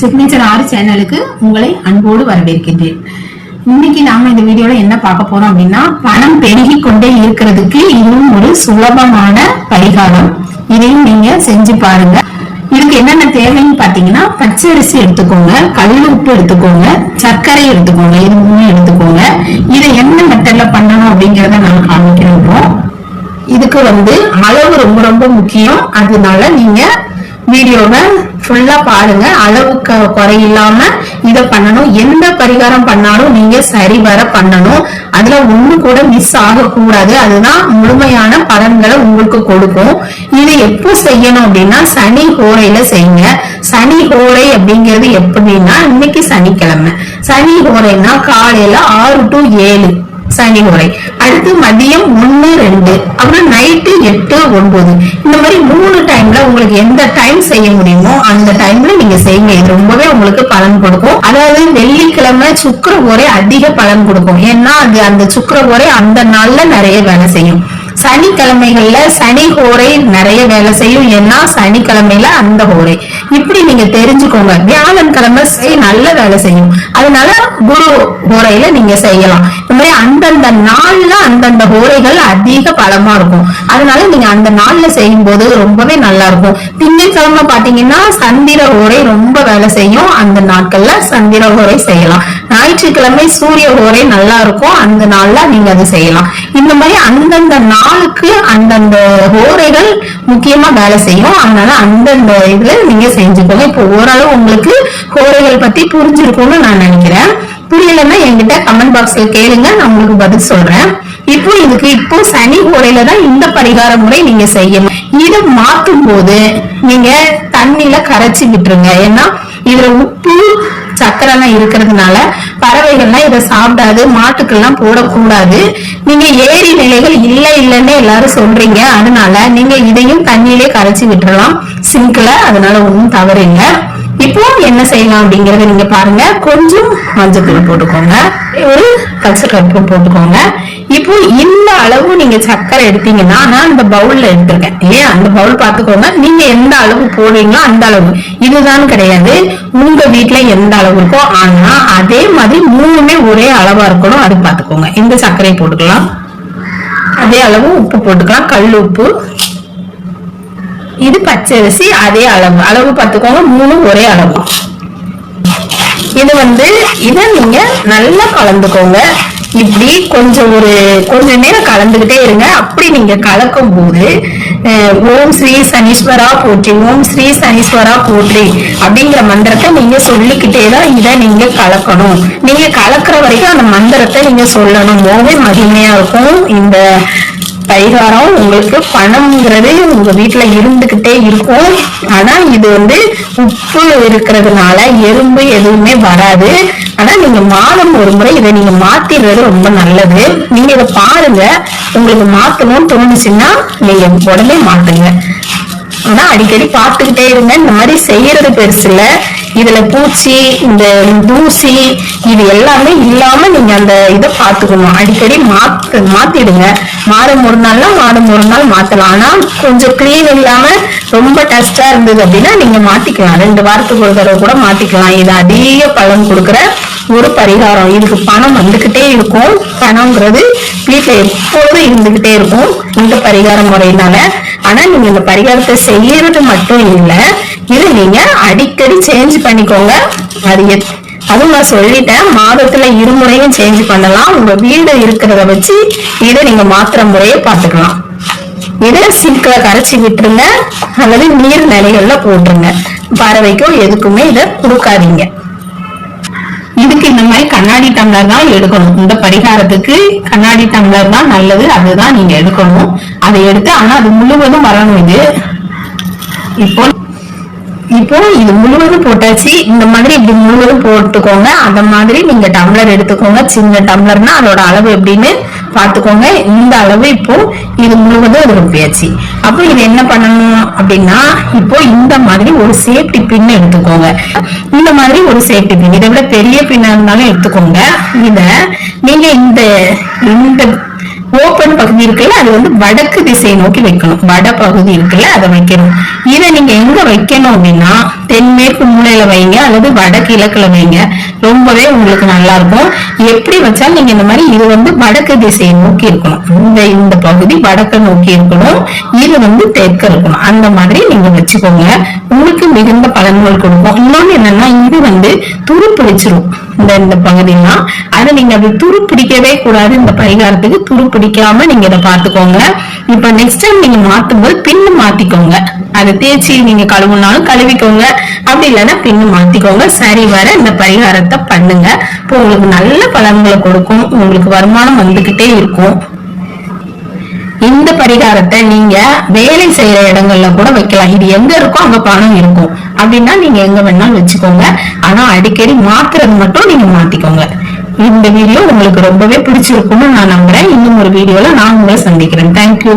Signature ஆறு சேனலுக்கு உங்களை அன்போடு வரவேற்கின்றேன். இன்னைக்கு நாம இந்த வீடியோல என்ன பார்க்க போறோம் அப்படின்னா பணம் பெருகி கொண்டே இருக்கிறதுக்கு இதுவும் ஒரு சுலபமான பரிகாரம். இதையும் நீங்க செஞ்சு பாருங்க. இதுக்கு என்னென்ன தேவைன்னு பாத்தீங்கன்னா பச்சரிசி எடுத்துக்கோங்க கல் உப்பு எடுத்துக்கோங்க சர்க்கரை எடுத்துக்கோங்க இது மூணு எடுத்துக்கோங்க. இதை என்ன மெத்தட்ல பண்ணணும் அப்படிங்கறத நான் காமிக்கிறோம் இதுக்கு வந்து அளவு ரொம்ப ரொம்ப முக்கியம். அதனால நீங்க வீடியோவை ஃபுல்லா பாருங்க. அளவுக்கு குறை இல்லாம இத பண்ணணும். எந்த பரிகாரம் பண்ணாலும் நீங்க சரிவர பண்ணணும். அதுல ஒண்ணு கூட மிஸ் ஆகக்கூடாது. அதுதான் முழுமையான பலன்களை உங்களுக்கு கொடுக்கும். இதை எப்போ செய்யணும் அப்படின்னா சனி ஹோரையில செய்யுங்க. சனி ஹோரை அப்படிங்கிறது எப்படின்னா இன்னைக்கு சனிக்கிழமை. சனி ஹோரைன்னா காலையில ஆறு டு ஏழு. சனி முறை. அடுத்து மதியம் ஒண்ணு ரெண்டு. அப்புறம் நைட்டு எட்டு ஒன்பது. இந்த மாதிரி மூணு டைம்ல உங்களுக்கு எந்த டைம் செய்ய முடியுமோ அந்த டைம்ல நீங்க செய்யுங்க. இது ரொம்பவே உங்களுக்கு பலன் கொடுக்கும். அதாவது வெள்ளிக்கிழமை சுக்கர உரை அதிக பலன் கொடுக்கும். ஏன்னா அது அந்த சுக்கர உரை அந்த நாள்ல நிறைய வேலை செய்யும். சனிக்கிழமைகள்ல சனி ஹோரை நிறைய வேலை செய்யும். ஏன்னா சனிக்கிழமையில அந்த ஹோரை. இப்படி நீங்க தெரிஞ்சுக்கோங்க. வியாழன் கிழமை செய் நல்ல வேலை செய்யும். அதனால குரு ஹோரையில நீங்க செய்யலாம். இந்த மாதிரி அந்தந்த நாள்ல அந்தந்த ஹோரைகள் அதிக பலமா இருக்கும். அதனால நீங்க அந்த நாள்ல செய்யும் போது ரொம்பவே நல்லா இருக்கும். திங்கட்கிழமை பாத்தீங்கன்னா சந்திர ஹோரை ரொம்ப வேலை செய்யும். அந்த நாட்கள்ல சந்திர ஹோரை செய்யலாம். ஞாயிற்றுக்கிழமை சூரிய ஓரை நல்லா இருக்கும். அந்த நாள்ல நீங்க அதை செய்யலாம். இந்த மாதிரி அந்தந்த நாளுக்கு அந்தந்த ஓரைகள் முக்கியமா வேலை செய்யும். அதனால அந்தந்த இதுல நீங்க செஞ்சுக்கோங்க. இப்போ ஓரளவு உங்களுக்கு ஹோரைகள் பத்தி புரிஞ்சிருக்கும்னு நான் நினைக்கிறேன். புரியலன்னா என்கிட்ட கமெண்ட் பாக்ஸ்ல கேளுங்க. நான் உங்களுக்கு பதில் சொல்றேன். இப்போ இதுக்கு இப்போ சனி ஓரையில தான் இந்த பரிகார முறை நீங்க செய்யணும். இதை மாற்றும் போது நீங்க தண்ணியில கரைச்சி விட்டுருங்க ஏன்னா இதுல உப்பு சர்க்கரை எல்லாம் இருக்கிறதுனால பறவைகள்லாம் இதை சாப்பிடாது மாட்டுக்கெல்லாம் போடக்கூடாது. நீங்க ஏரி நிலைகள் இல்லை இல்லைன்னு எல்லாரும் சொல்றீங்க. அதனால நீங்க இதையும் தண்ணியிலே கரைச்சி விட்டுறலாம். சிங்க்ல அதனால ஒன்றும் தவறு இல்லை. இப்போ என்ன செய்யலாம் அப்படிங்கறத நீங்க பாருங்க. கொஞ்சம் மஞ்சள் போட்டுக்கோங்க. ஒரு பச்சை கற்பூரம் போட்டுக்கோங்க. இப்போ இந்த அளவு நீங்க சர்க்கரை எடுத்தீங்கன்னா நான் இந்த பவுல்ல எடுத்திருக்கேன் இல்லையா? அந்த பவுல் பாத்துக்கோங்க நீங்க எந்த அளவு போடுறீங்களோ அந்த அளவு. இதுதான் கிடையாது. உங்க வீட்டுல எந்த அளவு இருக்கோ ஆனா அதே மாதிரி மூணுமே ஒரே அளவா இருக்கணும். அது பாத்துக்கோங்க இந்த சர்க்கரையை போட்டுக்கலாம். அதே அளவு உப்பு போட்டுக்கலாம். கல் உப்பு. இது பச்சரிசி அதே அளவு. அளவு பார்த்துக்கோங்க. மூணு ஒரே அளவு. இது வந்து இதை நீங்க நல்லா கலந்துக்கோங்க. இப்படி கொஞ்சம் ஒரு கொஞ்ச நேரம் கலந்துகிட்டே இருங்க. அப்படி நீங்க கலக்கும் போது ஓம் ஸ்ரீ சனீஸ்வரா போற்றி ஓம் ஸ்ரீ சனீஸ்வரா போற்றி அப்படிங்கிற மந்திரத்தை நீங்க சொல்லிக்கிட்டே தான் இதை நீங்க கலக்கணும். நீங்க கலக்குற வரைக்கும் அந்த மந்திரத்தை நீங்க சொல்லணும். ரொம்பவே மகிமையா இருக்கும். இந்த பரிகாரம் உங்களுக்கு பணம்ங்கிறது உங்க வீட்டுல இருந்துகிட்டே இருக்கும். ஆனா இது வந்து உப்பு இருக்கிறதுனால எறும்பு எதுவுமே வராது. ஆனா நீங்க மாதம் ஒரு முறை இதை நீங்க மாத்திடுறது ரொம்ப நல்லது. நீங்க இதை பாருங்க. உங்களுக்கு மாத்தணும்னு தோணுச்சுன்னா நீங்க உடனே மாத்துங்க. ஆனா அடிக்கடி பார்த்துக்கிட்டே இருங்க இந்த மாதிரி செய்யறது பெருசு இல்ல இதுல பூச்சி இந்த தூசி இது எல்லாமே இல்லாம நீங்க அந்த இதை பார்த்துக்கணும். அடிக்கடி மாத்து மாத்திடுங்க. மாதம் ஒரு நாள்னா மாதம் ஒரு நாள் மாத்தலாம். ஆனா கொஞ்சம் கிளீன் இல்லாம ரொம்ப டஸ்டா இருந்தது அப்படின்னா நீங்க மாத்திக்கலாம். ரெண்டு வாரத்துக்கு ஒரு தடவை கூட மாத்திக்கலாம். இது அதிக பலன் கொடுக்குற ஒரு பரிகாரம். இதுக்கு பணம் வந்துகிட்டே இருக்கும். பணம்ங்கிறது வீட்டுல எப்போதும் இருந்துகிட்டே இருக்கும். இந்த பரிகார முறையினால. ஆனா நீங்க இந்த பரிகாரத்தை செய்யறது மட்டும் இல்ல இது நீங்க அடிக்கடி சேஞ்ச் பண்ணிக்கோங்க. அது அதுவும் நான் சொல்லிட்டேன் மாதத்துல இருமுறையும் சேஞ்ச் பண்ணலாம். உங்க வீடு இருக்கிறத வச்சு இதை நீங்க மாத்திர முறையை பாத்துக்கலாம் இதை சிங்க்ல கரைச்சி விட்டுருங்க. அல்லது நீர் நிலைகள்ல போட்டுருங்க. பறவைக்கோ எதுக்குமே இதை கொடுக்காதீங்க. இதுக்கு இந்த மாதிரி கண்ணாடி டம்ளர் தான் எடுக்கணும். இந்த பரிகாரத்துக்கு கண்ணாடி டம்ளர் தான் நல்லது அதுதான் நீங்க எடுக்கணும். அதை எடுத்து ஆனா அது முழுவதும் வரணும் இது. இப்போ இப்போ இது முழுவதும் போட்டாச்சு. இந்த மாதிரி இப்படி முழுவதும் போட்டுக்கோங்க. அந்த மாதிரி நீங்க டம்ளர் எடுத்துக்கோங்க. சின்ன டம்ளர்னா அதோட அளவு எப்படின்னு பாத்துக்கோங்க இந்த அளவு இப்போ இது முழுவதும் இது ரொம்பியாச்சு. அப்போ இது என்ன பண்ணணும் அப்படின்னா இப்போ இந்த மாதிரி ஒரு சேஃப்டி பின் எடுத்துக்கோங்க. இந்த மாதிரி ஒரு சேஃப்டி பின் இதை விட பெரிய பின்னா இருந்தாலும் எடுத்துக்கோங்க. இத நீங்க இந்த இந்த ஓப்பன் பகுதி இருக்குல்ல அது வந்து வடக்கு திசை நோக்கி வைக்கணும். வட பகுதி இருக்குல்ல அதை வைக்கணும். இதை நீங்க எங்க வைக்கணும் அப்படின்னா தென்மேற்கு மூலையில வைங்க அல்லது வடகிழக்குல வைங்க. ரொம்பவே உங்களுக்கு நல்லா இருக்கும். எப்படி வச்சாலும் நீங்க இந்த மாதிரி இது வந்து வடக்கு திசையை நோக்கி இருக்கணும். இந்த இந்த பகுதி வடக்கை நோக்கி இருக்கணும். இது வந்து தெற்கு இருக்கணும். அந்த மாதிரி நீங்க வச்சுக்கோங்க. உங்களுக்கு மிகுந்த பலன்கள் கொடுக்கும். இன்னொன்னு என்னன்னா இது வந்து துரு பிடிச்சிரும் இந்த இந்த பகுதியெல்லாம். அதை நீங்க அப்படி துரு பிடிக்கவே கூடாது. இந்த பரிகாரத்துக்கு துரு பிடிக்காம நீங்க இதை பார்த்துக்கோங்க. இப்ப நெக்ஸ்ட் டைம் நீங்க மாத்தும் போது பின்னு மாத்திக்கோங்க. அதை தேய்ச்சி நீங்க கழுவுனாலும் கழுவிக்கோங்க. அப்படி இல்லைன்னா பின்னு மாத்திக்கோங்க. சரி வர இந்த பரிகாரத்தை பண்ணுங்க. இப்போ உங்களுக்கு நல்ல பலன்களை கொடுக்கும். உங்களுக்கு வருமானம் வந்துகிட்டே இருக்கும். இந்த பரிகாரத்தை நீங்க வேலை செய்யற இடங்கள்ல கூட வைக்கலாம். இது எங்க இருக்கோ அங்க பணம் இருக்கும். அப்படின்னா நீங்க எங்க வேணாலும் வச்சுக்கோங்க. ஆனா அடிக்கடி மாத்துறது மட்டும் நீங்க மாத்திக்கோங்க. இந்த வீடியோ உங்களுக்கு ரொம்பவே பிடிச்சிருக்கும்னு நான் நம்புறேன். இன்னும் ஒரு வீடியோல நான் உங்களை சந்திக்கிறேன். தேங்க்யூ